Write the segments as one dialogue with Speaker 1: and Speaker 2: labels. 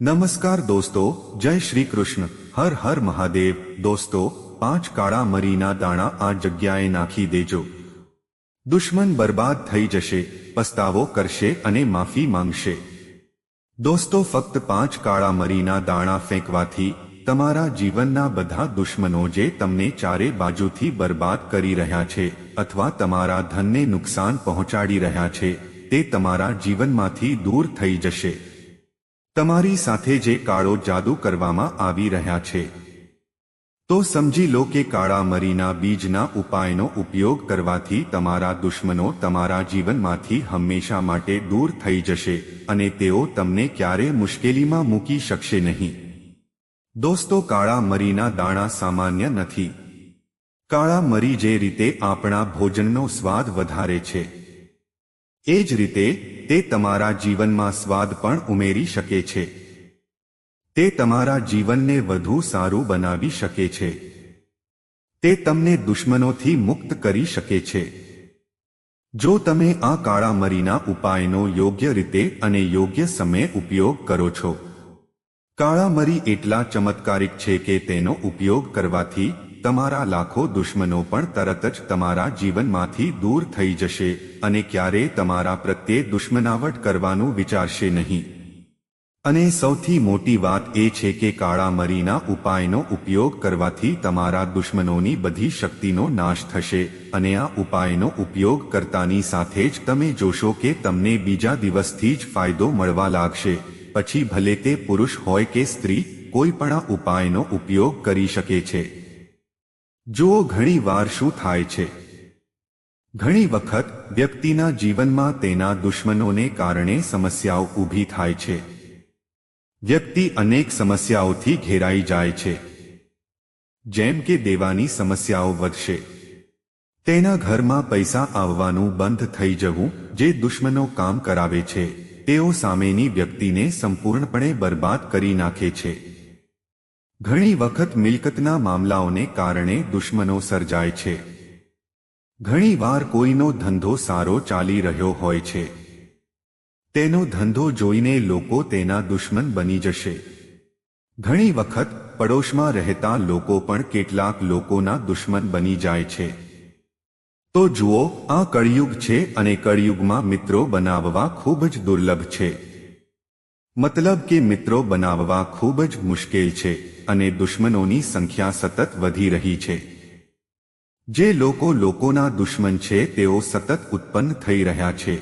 Speaker 1: નમસ્કાર દોસ્તો, જય શ્રી કૃષ્ણ. હર હર મહાદેવ. દોસ્તો, પાંચ કાળા મરીના દાણા આ જગ્યાએ નાખી દેજો. દુશ્મન બરબાદ થઈ જશે, પસ્તાવો કરશે અને માફી માંગશે. દોસ્તો, ફક્ત પાંચ કાળા મરીના દાણા ફેંકવાથી તમારા જીવનના બધા દુશ્મનો જે તમને ચારે બાજુથી બરબાદ કરી રહ્યા છે અથવા તમારા ધનને નુકસાન પહોંચાડી રહ્યા છે, તે તમારા જીવનમાંથી દૂર થઈ જશે. તમારી સાથે જે કાળો જાદુ કરવામાં આવી રહ્યા છે, તો સમજી લો કે કાળા મરીના બીજના ઉપાયનો ઉપયોગ કરવાથી તમારા દુશ્મનો તમારા જીવનમાંથી હંમેશા માટે દૂર થઈ જશે અને તેઓ તમને ક્યારે મુશ્કેલીમાં મૂકી શકશે નહીં. દોસ્તો, કાળા મરીના દાણા સામાન્ય નથી. કાળા મરી જે રીતે આપણા ભોજનનો સ્વાદ વધારે છે એ જ રીતે તે તમારા જીવનમાં સ્વાદ પણ ઉમેરી શકે છે. તે તમારા જીવનને વધુ સારું બનાવી શકે છે. તે તમને દુશ્મનોથી મુક્ત કરી શકે છે. જો તમે આ કાળા મરીના ઉપાયનો યોગ્ય રીતે અને યોગ્ય સમયે ઉપયોગ કરો છો. કાળા મરી એટલા ચમત્કારિક છે કે તેનો ઉપયોગ કરવાથી તમારા લાખો દુશ્મનો પણ તરત જ તમારા જીવનમાંથી દૂર થઈ જશે અને ક્યારેય તમારા પ્રત્યે દુશ્મનાવટ કરવાનું વિચારશે નહીં. અને સૌથી મોટી વાત એ છે કે કાળા મરીના ઉપાયનો ઉપયોગ કરવાથી તમારા દુશ્મનોની બધી શક્તિનો નાશ થશે અને આ ઉપાયનો ઉપયોગ કરતાની સાથે જ તમે જોશો કે તમને બીજા દિવસથી જ ફાયદો મળવા લાગશે. પછી ભલે તે પુરુષ હોય કે સ્ત્રી, કોઈ પણ ઉપાયનો ઉપયોગ કરી શકે છે. જુઓ ઘણી વાર શું થાય છે? ઘણી વખત વ્યક્તિના જીવનમાં તેના દુશ્મનોને કારણે સમસ્યાઓ ઊભી થાય છે. વ્યક્તિ અનેક સમસ્યાઓથી ઘેરાઈ જાય છે. જેમ કે દેવાની સમસ્યાઓ વધશે. તેના ઘરમાં પૈસા આવવાનું બંધ થઈ જવું, જે દુશ્મનો કામ કરાવે છે, તેઓ સામેની વ્યક્તિને સંપૂર્ણપણે બરબાદ કરી નાખે છે. ઘણી વખત મિલકતના મામલાઓને કારણે દુશ્મનો સર્જાય છે. ઘણી વાર કોઈનો ધંધો સારો ચાલી રહ્યો હોય છે. તેનો ધંધો જોઈને લોકો તેના દુશ્મન બની જશે. ઘણી વખત પડોશમાં રહેતા લોકો પણ કેટલાક લોકોના દુશ્મન બની જાય છે. તો જુઓ, આ કળિયુગ છે અને કળિયુગમાં મિત્રો બનાવવા ખૂબ જ દુર્લભ છે. મતલબ કે મિત્રો બનાવવા ખૂબ જ મુશ્કેલ છે અને દુશ્મનોની સંખ્યા સતત વધી રહી છે. જે લોકો લોકોના દુશ્મન છે, તેઓ સતત ઉત્પન્ન થઈ રહ્યા છે.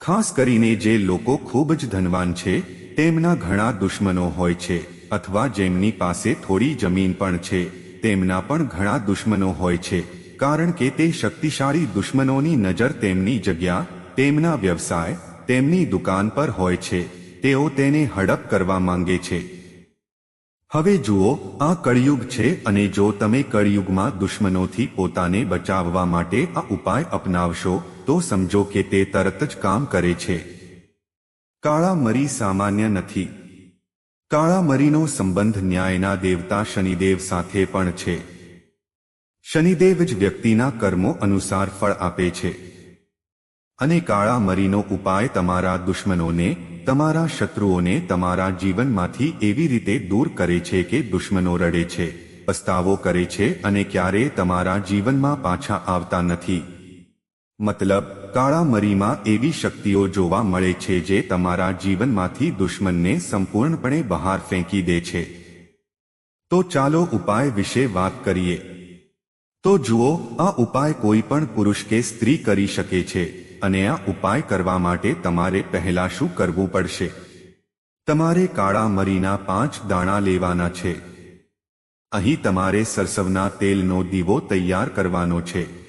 Speaker 1: ખાસ કરીને જે લોકો ખૂબ જ ધનવાન છે, તેમના ઘણા દુશ્મનો હોય છે, અથવા જેમની પાસે થોડી જમીન પણ છે, તેમના પણ ઘણા દુશ્મનો હોય છે, કારણ કે તે શક્તિશાળી દુશ્મનોની નજર તેમની જગ્યા, તેમના વ્યવસાય, તેમની દુકાન પર હોય છે. તેઓ તેને હડપ કરવા માંગે છે. હવે જુઓ, આ કળિયુગ છે અને જો તમે કળિયુગમાં દુશ્મનોથી પોતાને બચાવવા માટે આ ઉપાય અપનાવશો, તો સમજો કે તે તરત જ કામ કરે છે. કાળા મરી સામાન્ય નથી. કાળા મરીનો સંબંધ ન્યાયના દેવતા શનિદેવ સાથે પણ છે. શનિદેવ જ વ્યક્તિના કર્મો અનુસાર ફળ આપે છે. અને કાળા મરીનો ઉપાય તમારા દુશ્મનોને તમારા શત્રુઓને તમારા જીવનમાંથી એવી રીતે દૂર કરે છે કે દુશ્મનો રડે છે, પસ્તાવો કરે છે અને ક્યારેય તમારા જીવનમાં પાછા આવતા નથી. મતલબ કાળા મરીમાં એવી શક્તિઓ જોવા મળે છે જે તમારા જીવનમાંથી દુશ્મનને સંપૂર્ણપણે બહાર ફેંકી દે છે. તો ચાલો ઉપાય વિશે વાત કરીએ. તો જુઓ, આ ઉપાય કોઈ પણ પુરુષ કે સ્ત્રી કરી શકે છે. અને આ ઉપાય કરવા માટે તમારે પહેલા શું કરવું પડશે? તમારે કાળા મરીના પાંચ દાણા લેવાના છે. અહીં તમારે સરસવના તેલનો દીવો તૈયાર કરવાનો છે.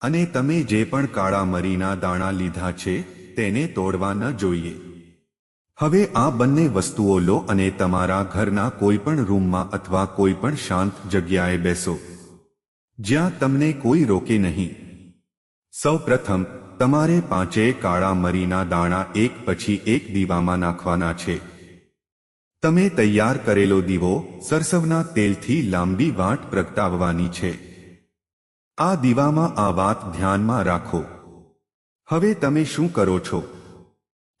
Speaker 1: અને તમે જે પણ કાળા મરીના દાણા લીધા છે, તેને તોડવા ન જોઈએ. હવે આ બંને વસ્તુઓ લો અને તમારા ઘરના કોઈ પણ રૂમમાં અથવા કોઈ પણ શાંત જગ્યાએ બેસો. જ્યાં તમને કોઈ રોકે નહીં. સૌ પ્રથમ તમારે પાંચેય કાળા મરીના દાણા એક પછી એક દીવામાં નાખવાના છે. તમે તૈયાર કરેલો દીવો સરસવના તેલથી લાંબી વાટ પ્રગટાવવાની છે. આ દીવામાં આ વાત ધ્યાનમાં રાખો. હવે તમે શું કરો છો?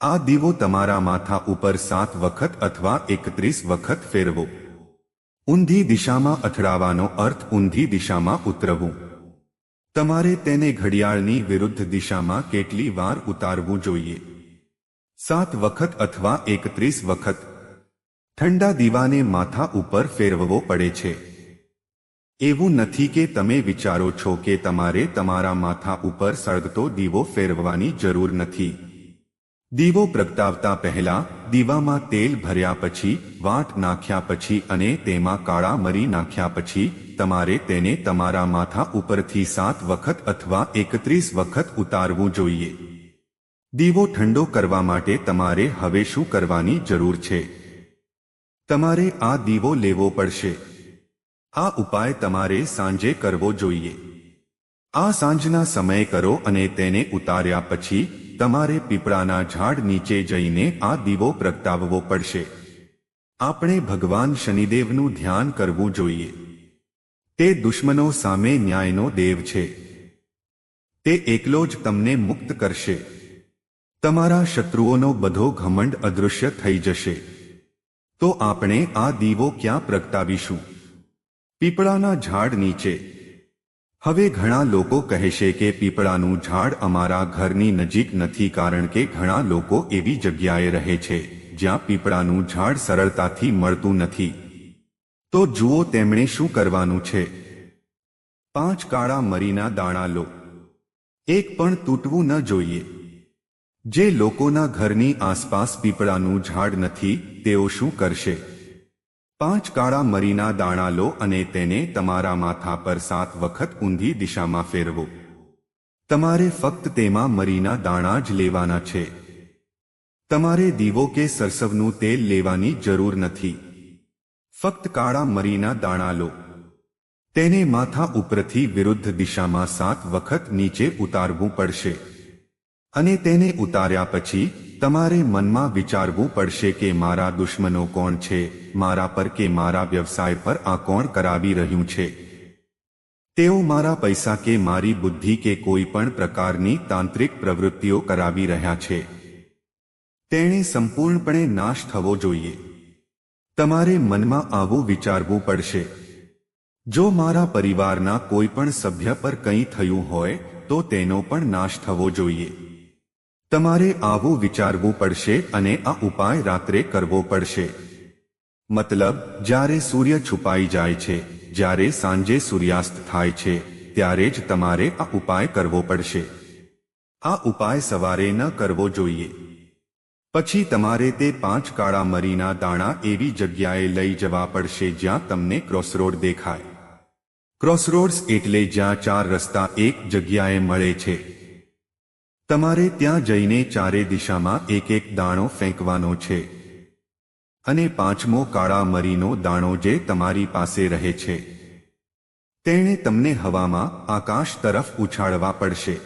Speaker 1: આ દીવો તમારા માથા ઉપર સાત વખત અથવા એકત્રીસ વખત ફેરવો. ઊંધી દિશામાં અથડાવાનો અર્થ ઊંધી દિશામાં ઉતરવું. તમારે તેને ઘડિયાળની વિરુદ્ધ દિશામાં કેટલી વાર ઉતારવું જોઈએ? સાત વખત અથવા એકત્રીસ વખત. ઠંડા દીવાને માથા ઉપર ફેરવવો પડે છે. એવું નથી કે તમે વિચારો છો કે તમારે તમારા માથા ઉપર સળગતો દીવો ફેરવવાની જરૂર નથી. દીવો પ્રગટાવતા પહેલા દીવામાં તેલ ભર્યા પછી, વાટ નાખ્યા પછી અને તેમાં કાળા મરી નાખ્યા પછી, તમારે તેને તમારા માથા ઉપરથી સાત વખત અથવા એકત્રીસ વખત ઉતારવું જોઈએ. દીવો ઠંડો કરવા માટે તમારે હવે શું કરવાની જરૂર છે? તમારે આ દીવો લેવો પડશે. આ ઉપાય તમારે સાંજે કરવો જોઈએ. આ સાંજના સમયે કરો અને તેને ઉતાર્યા પછી તમારે પીપળાના ઝાડ નીચે જઈને આ દીવો પ્રગટાવવો પડશે. આપણે ભગવાન શનિદેવનું ધ્યાન કરવું જોઈએ. તે દુશ્મનો સામે ન્યાયનો દેવ છે. તે એકલો જ તમને મુક્ત કરશે. તમારા શત્રુઓનો બધો ઘમંડ અદૃશ્ય થઈ જશે. તો આપણે આ દીવો ક્યાં પ્રગટાવીશું? પીપળાના ઝાડ નીચે. હવે ઘણા લોકો કહેશે કે પીપળાનું ઝાડ અમારા ઘરની નજીક નથી કારણ કે ઘણા લોકો એવી જગ્યાએ રહે છે જ્યાં પીપળાનું ઝાડ સરળતાથી મળતું નથી. તો જુઓ તેમણે શું કરવાનું છે. પાંચ કાળા મરીના દાણા લો. એક પણ તૂટવું ન જોઈએ. જે લોકોના ઘરની આસપાસ પીપળાનું ઝાડ નથી, તેઓ શું કરશે? પાંચ કાળા મરીના દાણા લો અને તેને તમારા માથા પર સાત વખત ઊંધી દિશામાં ફેરવો. તમારે ફક્ત તેમાં મરીના દાણા જ લેવાના છે. તમારે દીવો કે સરસવનું તેલ લેવાની જરૂર નથી. ફક્ત કાળા મરીના દાણા લો. તેને માથા ઉપરથી વિરુદ્ધ દિશામાં સાત વખત નીચે ઉતારવું પડશે. અને તેને ઉતાર્યા પછી તમારે મનમાં વિચારવું પડશે કે મારા દુશ્મનો કોણ છે, મારા પર કે મારા વ્યવસાય પર આ કોણ કરાવી રહ્યું છે. તેઓ મારા પૈસા કે મારી બુદ્ધિ કે કોઈ પણ પ્રકારની તાંત્રિક પ્રવૃત્તિઓ કરાવી રહ્યા છે. તેણે સંપૂર્ણપણે નાશ થવો જોઈએ. તમારે મનમાં આવું વિચારવું પડશે. જો મારા પરિવારના કોઈ પણ સભ્ય પર કંઈ થયું હોય, તો તેનો પણ નાશ થવો જોઈએ. તમારે આવું વિચારવું પડશે અને આ ઉપાય રાત્રે કરવો પડશે. મતલબ, જ્યારે સૂર્ય છુપાઈ જાય છે, જ્યારે સાંજે સૂર્યાસ્ત થાય છે, ત્યારે જ તમારે આ ઉપાય કરવો પડશે. આ ઉપાય સવારે ન કરવો જોઈએ. પછી તમારે તે પાંચ કાળા મરીના દાણા એવી જગ્યાએ લઈ જવા પડશે જ્યાં તમને ક્રોસરોડ દેખાય. ક્રોસરોડ્સ એટલે જ્યાં ચાર રસ્તા એક જગ્યાએ મળે છે. તમારે ત્યાં જઈને ચારે દિશામાં એક એક દાણો ફેંકવાનો છે અને પાંચમો કાળા મરીનો દાણો જે તમારી પાસે રહે છે. તેણે તમને હવામાં આકાશ તરફ ઉછાળવા પડશે.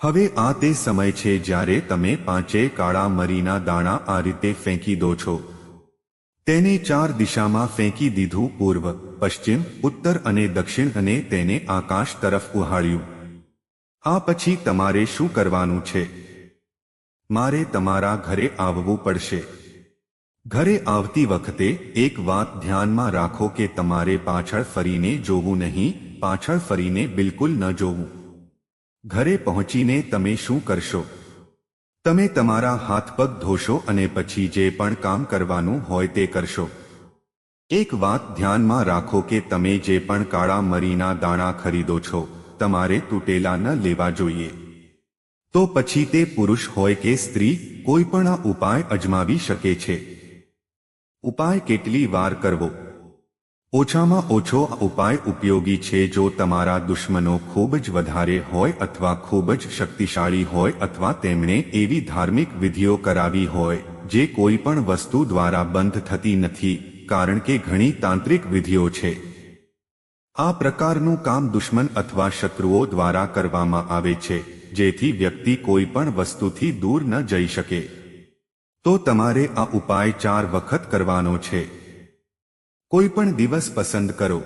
Speaker 1: હવે આ તે સમય છે જ્યારે તમે પાંચે કાળા મરીના દાણા આ રીતે ફેંકી દો છો. તેને ચાર દિશામાં ફેંકી દીધું પૂર્વ, પશ્ચિમ, ઉત્તર અને દક્ષિણ અને તેને આકાશ તરફ ઉહાળ્યું. આ પછી તમારે શું કરવાનું છે? મારે તમારા ઘરે આવવું પડશે. ઘરે આવતી વખતે એક વાત ધ્યાનમાં રાખો કે તમારે પાછળ ફરીને જોવું નહીં, પાછળ ફરીને બિલકુલ ન જોવું. ઘરે પહોંચીને તમે શું કરશો? તમે તમારા હાથ પગ ધોશો અને પછી જે પણ કામ કરવાનું હોય તે કરશો. એક વાત ધ્યાનમાં રાખો કે તમે જે પણ કાળા મરીના દાણા ખરીદો છો. તમારે તૂટેલા ન લેવા જોઈએ. તો પછી તે પુરુષ હોય કે સ્ત્રી, કોઈ પણ આ ઉપાય અજમાવી શકે છે. ઉપાય કેટલી વાર કરવો? ઓછામાં ઓછો આ ઉપાય ઉપયોગી છે જો તમારા દુશ્મનો ખૂબ જ વધારે હોય અથવા ખૂબ જ શક્તિશાળી હોય અથવા તેમણે એવી ધાર્મિક વિધિઓ કરાવી હોય, જે કોઈ પણ વસ્તુ દ્વારા બંધ થતી નથી, કારણ કે ઘણી તાંત્રિક વિધિઓ છે. આ પ્રકારનું કામ દુશ્મન અથવા શત્રુઓ દ્વારા કરવામાં આવે છે, જેથી વ્યક્તિ કોઈ પણ વસ્તુથી દૂર ન જઈ શકે. તો તમારે આ ઉપાય ચાર વખત કરવાનો છે. કોઈ પણ દિવસ પસંદ કરો.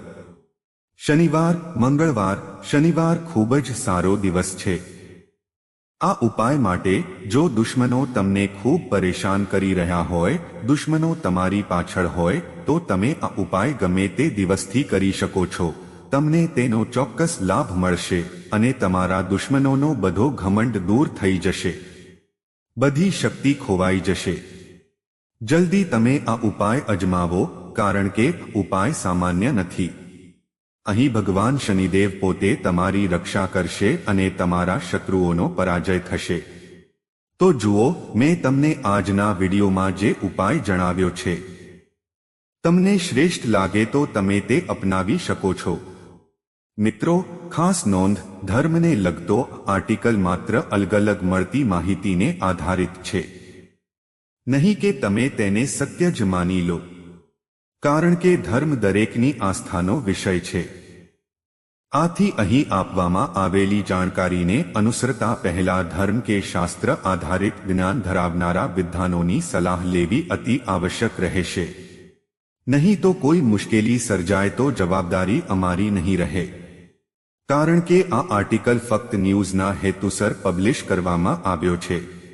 Speaker 1: શનિવાર, મંગળવાર, શનિવાર ખૂબ જ સારો દિવસ છે. આ ઉપાય માટે જો દુશ્મનો તમને ખૂબ પરેશાન કરી રહ્યા હોય, દુશ્મનો તમારી પાછળ હોય, તો તમે આ ઉપાય ગમે તે દિવસથી કરી શકો છો. તમને તેનો ચોક્કસ લાભ મળશે અને તમારા દુશ્મનોનો બધો ઘમંડ દૂર થઈ જશે. બધી શક્તિ ખોવાઈ જશે. જલ્દી તમે આ ઉપાય અજમાવો, કારણ કે ઉપાય સામાન્ય નથી. અહીં ભગવાન શનિદેવ પોતે તમારી રક્ષા કરશે અને તમારા શત્રુઓનો પરાજય થશે. તો જુઓ, મેં તમને આજના વિડીયોમાં જે ઉપાય જણાવ્યો છે. તમને શ્રેષ્ઠ લાગે તો તમે તે અપનાવી શકો છો. મિત્રો, ખાસ નોંધ, ધર્મને લગતો આર્ટિકલ માત્ર અલગ અલગ મળતી માહિતીને આધારિત છે. નહીં કે તમે તેને સત્ય જ માની લો. કારણ કે ધર્મ દરેકની આસ્થાનો વિષય છે. આથી અહીં આપવામાં આવેલી જાણકારીને અનુસરતા પહેલા ધર્મ કે શાસ્ત્ર આધારિત જ્ઞાન ધરાવનારા વિદ્વાનોની સલાહ લેવી અતિ આવશ્યક રહેશે. નહીં તો કોઈ મુશ્કેલી સર્જાય તો જવાબદારી અમારી નહીં રહે. કારણ કે આ આર્ટિકલ ફક્ત ન્યૂઝના હેતુસર પબ્લિશ કરવામાં આવ્યો છે.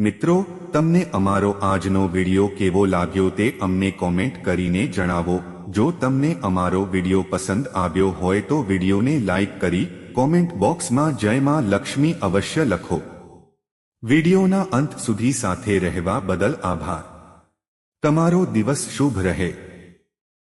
Speaker 1: મિત્રો, તમને અમારો આજનો વિડિયો કેવો લાગ્યો તે અમને કોમેન્ટ કરીને જણાવો. જો તમને અમારો વિડિયો પસંદ આવ્યો હોય તો વિડિયોને લાઈક કરી કોમેન્ટ બોક્સમાં જય માં લક્ષ્મી અવશ્ય લખો. વિડિયોના અંત સુધી સાથે રહેવા બદલ આભાર. તમારો દિવસ શુભ રહે.